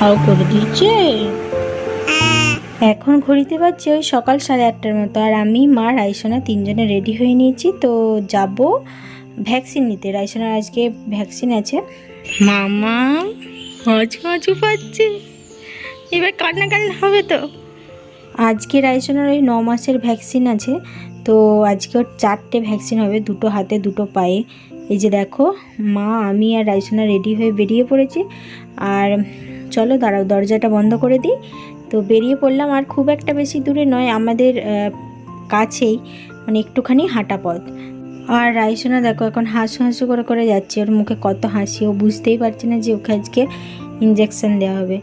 হাও করে দিচ্ছে এখন ঘড়িতে পাচ্ছি ওই সকাল সাড়ে আটটার মতো। আর আমি, মা, রাইসোনা তিনজনে রেডি হয়ে নিয়েছি। তো যাব ভ্যাকসিন নিতে। রাইসোনার আজকে ভ্যাকসিন আছে। মামা হজ হজু পাচ্ছে। এবার কান্না কান্না হবে তো। আজকে রাইসোনার ওই ন মাসের ভ্যাকসিন আছে। তো আজকে ওর চারটে ভ্যাকসিন হবে, দুটো হাতে, দুটো পায়ে। এই যে দেখো, মা, আমি আর রাইসোনা রেডি হয়ে বেরিয়ে পড়েছি। আর চলো দাঁড়াও, দরজাটা বন্ধ করে দিই। তো বেরিয়ে পড়লাম, আর খুব একটা বেশি দূরে নয়, আমাদের কাছেই মানে একটুখানি হাঁটা পথ। আর রাইসোনা দেখো, এখন হাসু হাসু করে করে যাচ্ছে, ওর মুখে কত হাসি, ও বুঝতেই পারছে না যে ওকে আজকে ইঞ্জেকশন দেওয়া হবে।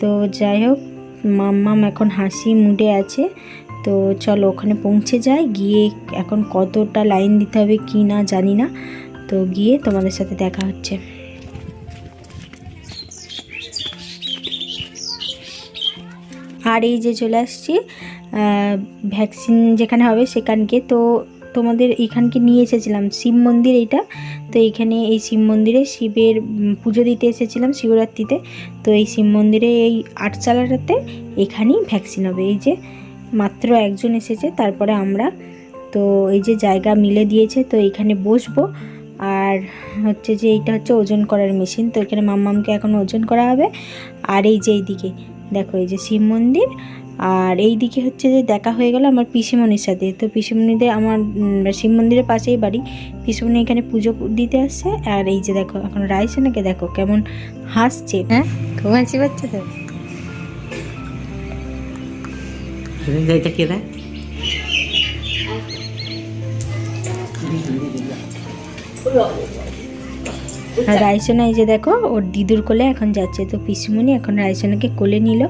তো যাই হোক, মাম্মাম এখন হাসি মুডে আছে। তো চলো ওখানে পৌঁছে যাই, গিয়ে এখন কতটা লাইন দিতে হবে কি না জানি না। তো গিয়ে তোমাদের সাথে দেখা হচ্ছে। আর এই যে চলে আসছি ভ্যাকসিন যেখানে হবে সেখানকে। তো তোমাদের এখানকে নিয়ে এসেছিলাম, শিব মন্দির এইটা। তো এইখানে এই শিব মন্দিরে শিবের পুজো দিতে এসেছিলাম শিবরাত্রিতে। তো এই শিব মন্দিরে এই আটচালাটাতে এখানেই ভ্যাকসিন হবে। এই যে মাত্র একজন এসেছে, তারপরে আমরা। তো এই যে জায়গা মিলে দিয়েছে, তো এইখানে বসবো। আর হচ্ছে যে এইটা হচ্ছে ওজন করার মেশিন, তো এখানে মাম্মামকে এখন ওজন করা হবে। আর এই যে এইদিকে দেখো, এই যে শিব মন্দির, আর এই দিকে হচ্ছে যে দেখা হয়ে গেল আমার পিসিমণির সাথে। তো পিসিমণিদের আমার শিব মন্দিরের পাশেই বাড়ি। পিসিমণি এখানে পুজো দিতে আসছে, আর এই যে দেখো, এখন রাইসোনাকে দেখো কেমন হাসছে। হ্যাঁ? খুব হাসি পাচ্ছে তো? এটা কে দেয় আর রাইসোনা এই যে দেখো ওর দিদুর কোলে এখন যাচ্ছে। তো পিসিমণি এখন রাইসোনাকে কোলে নিল।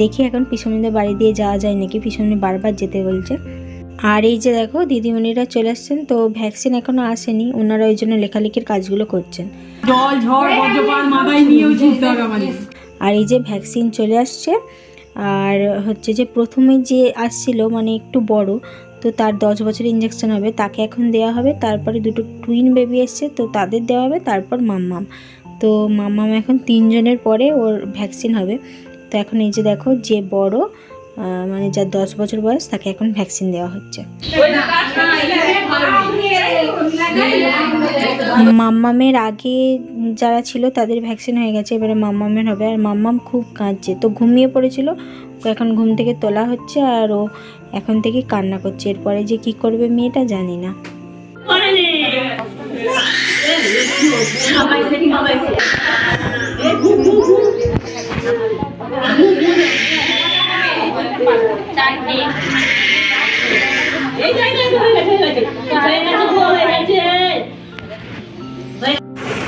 দেখি এখন পিসিমণিদের বাড়ি দিয়ে যাওয়া যায় নাকি? পিসিমণি বারবার যেতে বলছে। আর এই যে দেখো দিদিমণিরা চলে আসছেন তো ভ্যাকসিন এখনও আসেনি। ওনারা ওই জন্য লেখালেখির কাজগুলো করছেন। আর এই যে ভ্যাকসিন চলে আসছে আর হচ্ছে যে প্রথমে যে আসছিল মানে একটু বড় তো তার দশ বছর ইঞ্জেকশন হবে, তাকে এখন দেওয়া হবে। তারপরে দুটো টুইন বেবি এসছে, তো তাদের দেওয়া হবে। তারপর মাম্মাম। তো মাম্মাম এখন তিনজনের পরে ওর ভ্যাকসিন হবে। তো এখন এই যে দেখো, যে বড় মানে যার দশ বছর বয়স, তাকে এখন ভ্যাকসিন দেওয়া হচ্ছে। মাম্মামের আগে যারা ছিল, তাদের ভ্যাকসিন হয়ে গেছে। এবারে মাম্মামের হবে। আর মাম্মাম খুব কাঁদছে। তো ঘুমিয়ে পড়েছিল। তো এখন ঘুম থেকে তোলা হচ্ছে আর ও এখন থেকে কান্না করছে। এরপরে যে কি করবে মেয়েটা জানি না।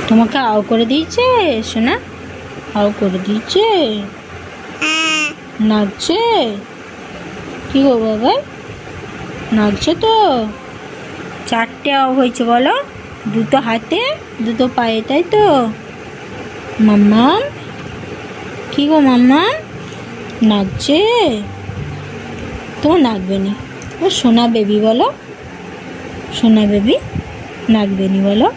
তোমাকে আও করে দিয়েছে শোনা আও করে দিয়েছে। নাচছে? কি গো বাবা? নাচছে তো। চারটে হয়েছে বলো। দুটো হাতে, দুটো পায়ে, তাই তো। মাম্মাম কি গো মাম্মাম নাচছে? তোমার নাচবে নি। ও সোনা বেবি বলো। সোনা বেবি নাচবে নি বলো।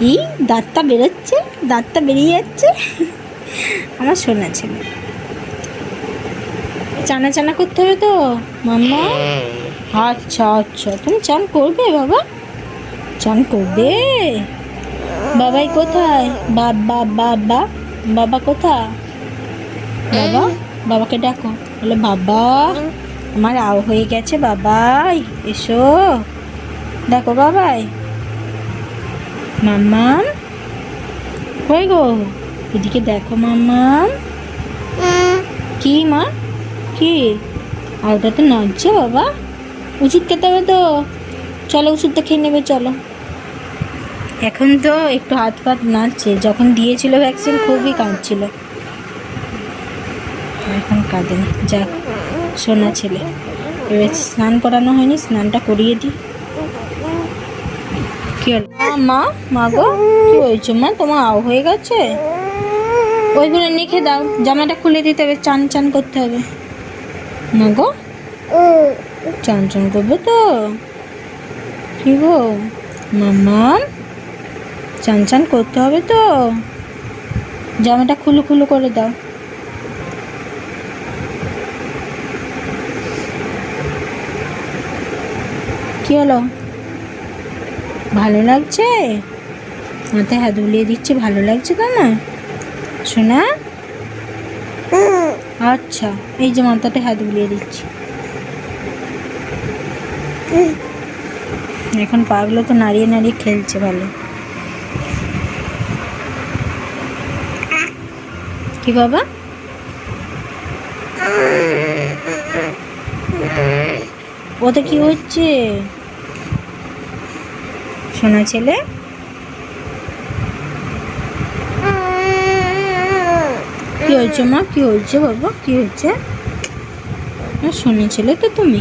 এই দাঁতটা বেরোচ্ছে, দাঁতটা বেরিয়ে যাচ্ছে। আমার সোনা ছেলে। চানা চানা করতে হবে তো মাম্মা? আচ্ছা আচ্ছা। তুমি চান করবে বাবা? চান করবে? বাবাই কোথায়? বাবা বাবা বাবা কোথায়? বাবা বাবাকে ডাকো। বলে বাবা আমার আও হয়ে গেছে বাবাই। এসো। দেখো বাবাই। মাম্মাম? কই গো? এদিকে দেখো মাম্মাম। কি মা? কি? আর ওটা তো নাচছে বাবা। ওষুধ খেতে হবে তো। চলো ওষুধটা খেয়ে নেবে, চলো। এখন তো একটু হাত পাত নাচছে যখন দিয়েছিল ভ্যাকসিন খুবই কাঁদছিল। এখন কাঁদে না যাক, সোনা ছেলে। এবার স্নান করানো হয়নি, স্নানটা করিয়ে দিই। কি মা মা গো, কি হয়েছে মা? তোমার আও হয়ে গেছে? ওইগুলো লিখে দাও। জামাটা খুলে দিতে হবে, চান চান করতে হবে। মা গো? চান চান করবে তো। কি গো? মাম্মা চান চান করতে হবে তো। জামাটা খুলু খুলু করে দাও। কি হলো? ভালো লাগছে? মাথায় হাত বুলিয়ে দিচ্ছে ভালো লাগছে তোমার শোনা আচ্ছা এই যে মাথাতে হাত বুলিয়ে দিচ্ছি। এখন পাগলো তো নাড়িয়ে নাড়িয়ে খেলছে ভালো। কি বাবা? ওতে কি হচ্ছে? সোনা ছেলে? কি হয়েছে মা? কি হয়েছে বাবা? কি হয়েছে? সোনা তো তুমি।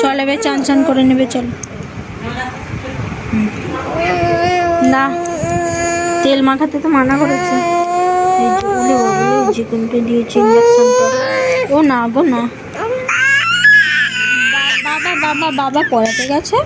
চল এবার চান চান করে নেবে, চলো। না, তেল মাখাতে তো মানা করেছে। এই যে ওলে ওলে যে কোনটা দিয়েছে ও না গো, না। বাবা বাবা বাবা পড়াতে গেছে।